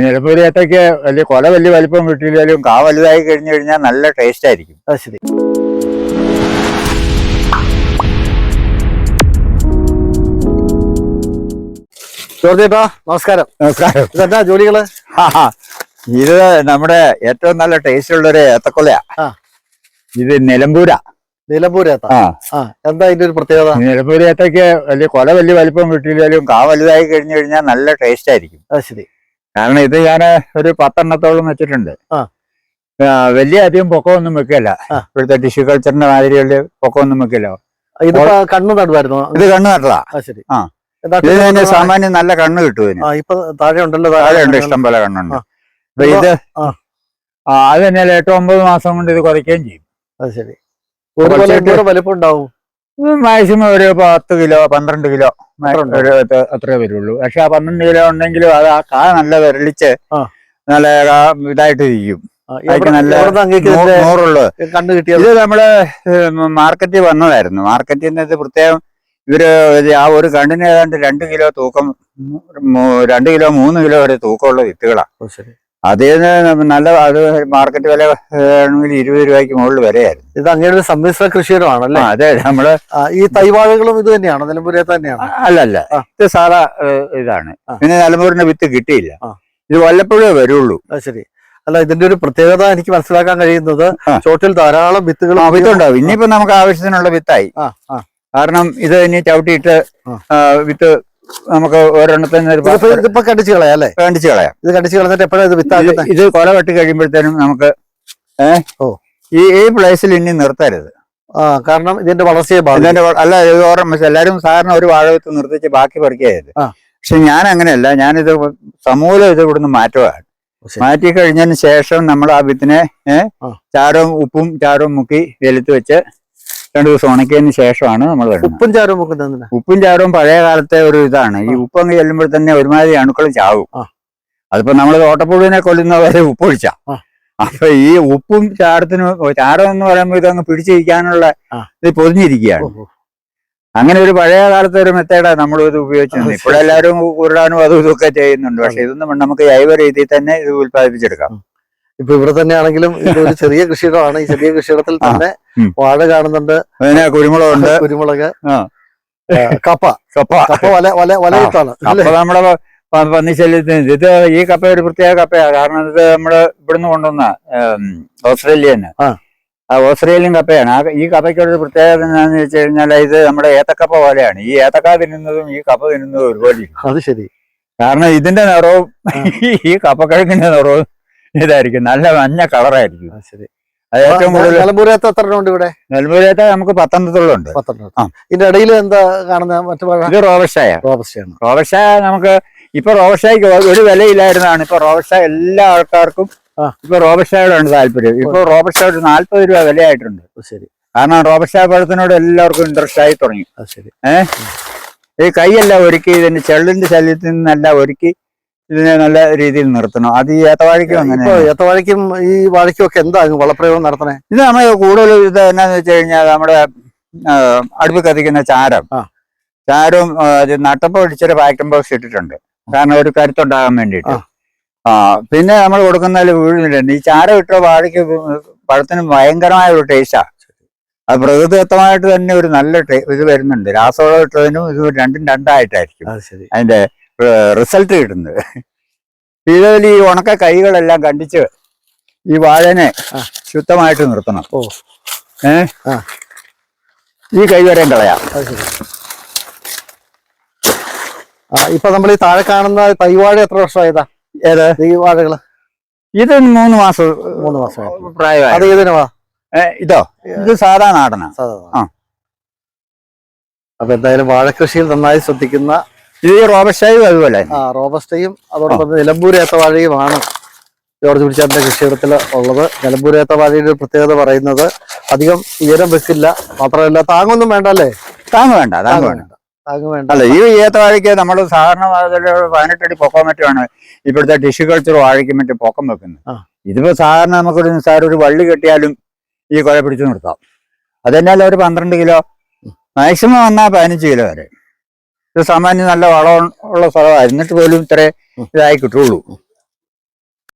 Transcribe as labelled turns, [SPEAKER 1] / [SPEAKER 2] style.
[SPEAKER 1] നിലമ്പൂർ ഏത്തയ്ക്ക് വലിയ കൊല വലിയ വലിപ്പം കിട്ടിയില്ലാലും കാ വലുതായി കഴിഞ്ഞു കഴിഞ്ഞാൽ നല്ല ടേസ്റ്റ് ആയിരിക്കും.
[SPEAKER 2] അത് ശരി. ജോർജ് നമസ്കാരം.
[SPEAKER 1] നമസ്കാരം.
[SPEAKER 2] ഇതെന്താ
[SPEAKER 1] ജോലികൾ. ഇത് നമ്മുടെ ഏറ്റവും നല്ല ടേസ്റ്റ് ഉള്ള ഒരു ഏത്തക്കൊലയാ ഇത് നിലമ്പൂരാ.
[SPEAKER 2] നിലമ്പൂരേത്ത എന്താ ഇതിന്റെ ഒരു പ്രത്യേകത?
[SPEAKER 1] നിലമ്പൂർ ഏത്തയ്ക്ക് വലിയ കൊല വലിയ വലിപ്പം കിട്ടിയില്ലാലും കാ വലുതായി കഴിഞ്ഞു കഴിഞ്ഞാൽ നല്ല ടേസ്റ്റ് ആയിരിക്കും.
[SPEAKER 2] അത് ശരി.
[SPEAKER 1] കാരണം ഇത് ഞാൻ ഒരു പത്തെണ്ണത്തോളം വെച്ചിട്ടുണ്ട്. വലിയ അധികം പൊക്കമൊന്നും വെക്കില്ല. ഇവിടുത്തെ ടിഷ്യൂ കൾച്ചറിന്റെ മാതിരിയുള്ള പൊക്കമൊന്നും വെക്കില്ല.
[SPEAKER 2] ഇത് കണ്ണ് നടുവായിരുന്നു?
[SPEAKER 1] ഇത് കണ്ണു നട്ടതാ
[SPEAKER 2] ശരി.
[SPEAKER 1] ആ. സാമാന്യം നല്ല കണ്ണ് കിട്ടും
[SPEAKER 2] ഇപ്പൊ താഴെ ഉണ്ടല്ലോ
[SPEAKER 1] താഴെ ഉണ്ട് ഇഷ്ടം പോലെ കണ്ണുണ്ട്. അപ്പൊ ഇത് അത് തന്നെ എട്ടോ ഒമ്പത് മാസം കൊണ്ട് ഇത് കുറയ്ക്കുകയും ചെയ്യും.
[SPEAKER 2] അത് ശരി. വലിപ്പം ഉണ്ടാവും.
[SPEAKER 1] മാക്സിമം ഒരു പത്ത് കിലോ പന്ത്രണ്ട് കിലോ ഒരു അത്രേ വരുള്ളൂ. പക്ഷെ ആ പന്ത്രണ്ട് കിലോ ഉണ്ടെങ്കിലും അത് ആ കാ നല്ല വിരളിച്ച് നല്ല ഇതായിട്ട് ഇരിക്കും. നല്ല നൂറുള്ളത് ഇത് നമ്മൾ മാർക്കറ്റിൽ വന്നതായിരുന്നു. മാർക്കറ്റിൽ നിന്ന് പ്രത്യേകം ഇവർ ആ ഒരു കണ്ണിന് ഏതാണ്ട് രണ്ട് കിലോ തൂക്കം രണ്ട് കിലോ മൂന്ന് കിലോ വരെ തൂക്കമുള്ള വിത്തുകളാ.
[SPEAKER 2] ഓ, ശരി.
[SPEAKER 1] അതിന് നല്ല അത് മാർക്കറ്റ് വില ആണെങ്കിൽ ഇരുപത് രൂപയ്ക്ക് മുകളിൽ വരെയായിരുന്നു.
[SPEAKER 2] ഇത് അങ്ങനെ ഒരു സമ്മിശ്ര കൃഷിയിടമാണല്ലേ?
[SPEAKER 1] അതെ
[SPEAKER 2] നമ്മൾ ഈ തൈവാഴകളും ഇത് തന്നെയാണ്? നിലമ്പൂരെ തന്നെയാണ്?
[SPEAKER 1] അല്ലല്ല
[SPEAKER 2] അല്ല
[SPEAKER 1] ഇത് സാധാ ഇതാണ്. പിന്നെ നിലമ്പൂരിന്റെ വിത്ത് കിട്ടിയില്ല. ഇത് വല്ലപ്പോഴേ വരുള്ളൂ.
[SPEAKER 2] അത് ശരി. അല്ല ഇതിന്റെ ഒരു പ്രത്യേകത എനിക്ക് മനസ്സിലാക്കാൻ കഴിയുന്നത്. ചോട്ടിൽ ധാരാളം വിത്തുകൾ
[SPEAKER 1] വിത്തുണ്ടാവും. ഇനിയിപ്പോ നമുക്ക് ആവശ്യത്തിനുള്ള വിത്തായി. കാരണം ഇത് ഇനി ചവിട്ടിയിട്ട് വിത്ത് നമുക്ക് ഒരെണ്ണത്തിന്
[SPEAKER 2] ഇതിപ്പോ കളയാം അല്ലേ?
[SPEAKER 1] കളയാം.
[SPEAKER 2] ഇത് കടിച്ചു കളഞ്ഞിട്ട് എപ്പോഴാണ് ഇത്
[SPEAKER 1] ഇത്
[SPEAKER 2] വിത്താക്കുന്നത്
[SPEAKER 1] ഇത് കൊല വെട്ടി കഴിയുമ്പോഴത്തേനും നമുക്ക് ഏഹ്
[SPEAKER 2] ഓ.
[SPEAKER 1] ഈ ഈ പ്ലേസിൽ ഇനി നിർത്തരുത്.
[SPEAKER 2] ആ കാരണം ഇതിന്റെ വളർച്ചയെ ബാധിക്കും.
[SPEAKER 1] വ- അല്ല ഇത് ഓർമ്മ എല്ലാവരും സാറിന് ഒരു വാഴ വിത്ത് നിർത്തിച്ച് ബാക്കി പറിക്കുകയായിരുന്നു
[SPEAKER 2] ആ.
[SPEAKER 1] പക്ഷെ ഞാൻ അങ്ങനെയല്ല ഞാനിത് സമൂലം ഇത് ഇവിടുന്ന് മാറ്റുകയാണ്
[SPEAKER 2] ഓ, ശരി.
[SPEAKER 1] മാറ്റി കഴിഞ്ഞതിന് ശേഷം നമ്മൾ ആ വിത്തിനെ ഏഹ്
[SPEAKER 2] ആ.
[SPEAKER 1] ചാരവും ഉപ്പും ചാരവും മുക്കി വെലുത്ത് വെച്ച് രണ്ടു ദിവസം ഉണക്കിയതിന് ശേഷമാണ് നമ്മൾ
[SPEAKER 2] ഉപ്പും ചാരവും വെക്കുന്നതിന്
[SPEAKER 1] ഉപ്പും ചാരവും പഴയ കാലത്തെ ഒരു ഇതാണ് ഈ
[SPEAKER 2] ആ.
[SPEAKER 1] ഉപ്പ് അങ്ങ് ചെല്ലുമ്പോൾ തന്നെ ഒരുമാതിരി അണുക്കൾ ചാവും. അതിപ്പോ നമ്മൾ തോട്ടപ്പുഴുവിനെ കൊല്ലുന്ന വരെ ഉപ്പൊഴിച്ച. അപ്പൊ ഈ ഉപ്പും ചാരത്തിനും ചാരം എന്ന് പറയുമ്പോൾ ഇതങ്ങ് പിടിച്ചിരിക്കാനുള്ള. ഇത് പൊതിഞ്ഞിരിക്കുകയാണ്. അങ്ങനെ ഒരു പഴയ കാലത്തെ ഒരു മെത്തേഡാണ് നമ്മൾ ഇത് ഉപയോഗിച്ചത്
[SPEAKER 2] ആ,
[SPEAKER 1] ഇപ്പോഴെല്ലാവരും ഉരുടാനും അതും ഇതൊക്കെ ചെയ്യുന്നുണ്ട് പക്ഷെ ഇതൊന്നും. നമുക്ക് ജൈവ രീതിയിൽ തന്നെ ഇത് ഉത്പാദിപ്പിച്ചെടുക്കാം
[SPEAKER 2] ഇപ്പൊ ഇവിടെ തന്നെയാണെങ്കിലും ഇതൊരു ഇത് ചെറിയ കൃഷിയിടമാണ്. ഈ ചെറിയ കൃഷിയിടത്തിൽ തന്നെ വാഴ കാണുന്നുണ്ട്.
[SPEAKER 1] കുരുമുളകുണ്ട്.
[SPEAKER 2] കുരുമുളക്. കപ്പ.
[SPEAKER 1] കപ്പ.
[SPEAKER 2] കപ്പ വല വല വലയിട്ടാണ്
[SPEAKER 1] നമ്മുടെ പന്നിശല്യത്തിന് ഇത് ഈ കപ്പ ഒരു പ്രത്യേക കപ്പയാണ് കാരണം ഇത് നമ്മൾ ഇവിടുന്ന് കൊണ്ടുവന്ന ഓസ്ട്രേലിയന്ന്
[SPEAKER 2] ആ.
[SPEAKER 1] ഓസ്ട്രേലിയൻ കപ്പയാണ്. ആ ഈ കപ്പയ്ക്ക് ഒരു പ്രത്യേകത എന്താണെന്ന് വെച്ച് കഴിഞ്ഞാൽ ഇത് നമ്മുടെ ഏത്തക്കപ്പ പോലെയാണ്. ഈ ഏത്തക്ക തിന്നുന്നതും ഈ കപ്പ തിന്നുന്നതും ഒരുപോലെ
[SPEAKER 2] അത് ശരി.
[SPEAKER 1] കാരണം ഇതിന്റെ നിറവും ഈ കപ്പക്കിഴങ്ങിന്റെ നിറവും ഇതായിരിക്കും. നല്ല മഞ്ഞ കളറായിരിക്കും.
[SPEAKER 2] ശരി.
[SPEAKER 1] അത് ഏറ്റവും കൂടുതൽ
[SPEAKER 2] നിലമ്പൂരത്ത് എത്ര എണ്ണം ഉണ്ട് ഇവിടെ?
[SPEAKER 1] നെൽമൂരേത്ത നമുക്ക് പത്തനംതിട്ടുള്ളുണ്ട്
[SPEAKER 2] പത്തെണ്ണം
[SPEAKER 1] ആ.
[SPEAKER 2] ഇതിന്റെ ഇടയിൽ എന്താ കാണുന്ന മറ്റു വാഴ
[SPEAKER 1] ഇത് റോബസ്റ്റായ
[SPEAKER 2] റോബസ്റ്റയാണ്
[SPEAKER 1] റോബസ്റ്റ നമുക്ക് ഇപ്പൊ റോബസ്റ്റായ്ക്ക് ഒരു വിലയില്ലായിരുന്നതാണ് ഇപ്പൊ റോബസ്റ്റ എല്ലാ ആൾക്കാർക്കും
[SPEAKER 2] ആ.
[SPEAKER 1] ഇപ്പൊ റോബസ്റ്റായോടാണ് താല്പര്യം. ഇപ്പൊ റോബസ്റ്റായ ഒരു നാല്പത് രൂപ വിലയായിട്ടുണ്ട്.
[SPEAKER 2] അത് ശരി.
[SPEAKER 1] കാരണം റോബസ്റ്റായ പഴത്തിനോട് എല്ലാവർക്കും ഇൻട്രസ്റ്റ് ആയി തുടങ്ങി.
[SPEAKER 2] അത് ശരി.
[SPEAKER 1] ഈ കൈയെല്ലാം ഒരുക്കി ഇതിന്റെ ചെള്ളിന്റെ ശല്യത്തിൽ നിന്നെല്ലാം ഒരുക്കി ഇതിനെ നല്ല രീതിയിൽ നിർത്തണം. അത് ഈ ഏത്തവാഴയ്ക്കും അങ്ങനെ
[SPEAKER 2] ഏത്തവാഴയ്ക്കും ഈ വാഴയ്ക്കും ഒക്കെ എന്താ വളപ്രയോഗം നടത്തണേ?
[SPEAKER 1] ഇത് നമ്മൾ കൂടുതൽ ഇത് എന്നാന്ന് വെച്ച് കഴിഞ്ഞാൽ നമ്മുടെ അടുപ്പ് കത്തിക്കുന്ന ചാരം.
[SPEAKER 2] ചാരം
[SPEAKER 1] ചാരവും നട്ടപ്പോൾ ഇച്ചിരി പാക്ടം ബോക്സ് ഇട്ടിട്ടുണ്ട്. കാരണം ഒരു കരുത്തുണ്ടാകാൻ വേണ്ടിട്ട്
[SPEAKER 2] ആ.
[SPEAKER 1] പിന്നെ നമ്മൾ കൊടുക്കുന്നതിൽ വീഴുന്നില്ല. ഈ ചാരം ഇട്ട വാഴയ്ക്ക് പഴത്തിന് ഭയങ്കരമായ ഒരു ടേസ്റ്റാ അത് പ്രകൃതിദത്തമായിട്ട് തന്നെ ഒരു നല്ല ഇത് വരുന്നുണ്ട്. രാസവളം ഇട്ടതിനും ഇത് രണ്ടും രണ്ടായിട്ടായിരിക്കും. അതിന്റെ റിസൾട്ട് കിട്ടുന്നത് ഇതിൽ ഈ ഉണക്ക കൈകളെല്ലാം കണ്ടിച്ച് ഈ വാഴനെ ശുദ്ധമായിട്ട് നിർത്തണം.
[SPEAKER 2] ഓ.
[SPEAKER 1] ഏ? ഈ കൈ വരെയും കളയാം.
[SPEAKER 2] ഇപ്പൊ നമ്മൾ ഈ താഴെ കാണുന്ന തൈവാഴ എത്ര വർഷമായതാ?
[SPEAKER 1] ഏത്?
[SPEAKER 2] ഈ വാഴകൾ?
[SPEAKER 1] ഇത് മൂന്ന് മാസം
[SPEAKER 2] മൂന്ന് മാസം
[SPEAKER 1] പ്രായമായി.
[SPEAKER 2] അത് ഏതിനുവാ
[SPEAKER 1] ഇതോ? ഇത് സാധാ നാടനാ. ആ.
[SPEAKER 2] അപ്പൊ എന്തായാലും വാഴക്കൃഷിയിൽ നന്നായി ശ്രദ്ധിക്കുന്ന
[SPEAKER 1] ഇത് റോബസ്റ്റയും അതുപോലെ
[SPEAKER 2] ആ റോബസ്റ്റയും അതോടൊപ്പം നിലമ്പൂർ ഏത്തവാഴയുമാണ് ജോർജ് കുടിച്ചാറിന്റെ കൃഷിയിടത്തിൽ ഉള്ളത്. നിലമ്പൂർ ഏത്തവാഴയുടെ പ്രത്യേകത പറയുന്നത് അധികം ഉയരം വെക്കില്ല മാത്രമല്ല താങ്ങൊന്നും വേണ്ട അല്ലേ?
[SPEAKER 1] താങ്ങ് വേണ്ട താങ്ങ് വേണ്ട.
[SPEAKER 2] താങ്ങ് വേണ്ട.
[SPEAKER 1] അല്ല ഈ ഏത്തവാഴയ്ക്ക് നമ്മൾ സാധാരണ പതിനെട്ടടി പൊക്കം മറ്റുമാണ് ഇപ്പോഴത്തെ ടിഷ്യൂ കൾച്ചർ വാഴയ്ക്ക് മറ്റും പൊക്കം വെക്കുന്നത്. ഇതിപ്പോ സാധാരണ നമുക്കൊരു നിസ്സാരം ഒരു വള്ളി കെട്ടിയാലും ഈ കുഴ പിടിച്ചു നിർത്താം. അതെന്നാൽ ഒരു പന്ത്രണ്ട് കിലോ മാക്സിമം വന്നാൽ പതിനഞ്ച് കിലോ വരെ. ഇത് സാമാന്യം നല്ല വളം ഉള്ള സ്ഥലമാണ് പോലും ഇത്രേ ഇതായി കിട്ടുള്ളൂ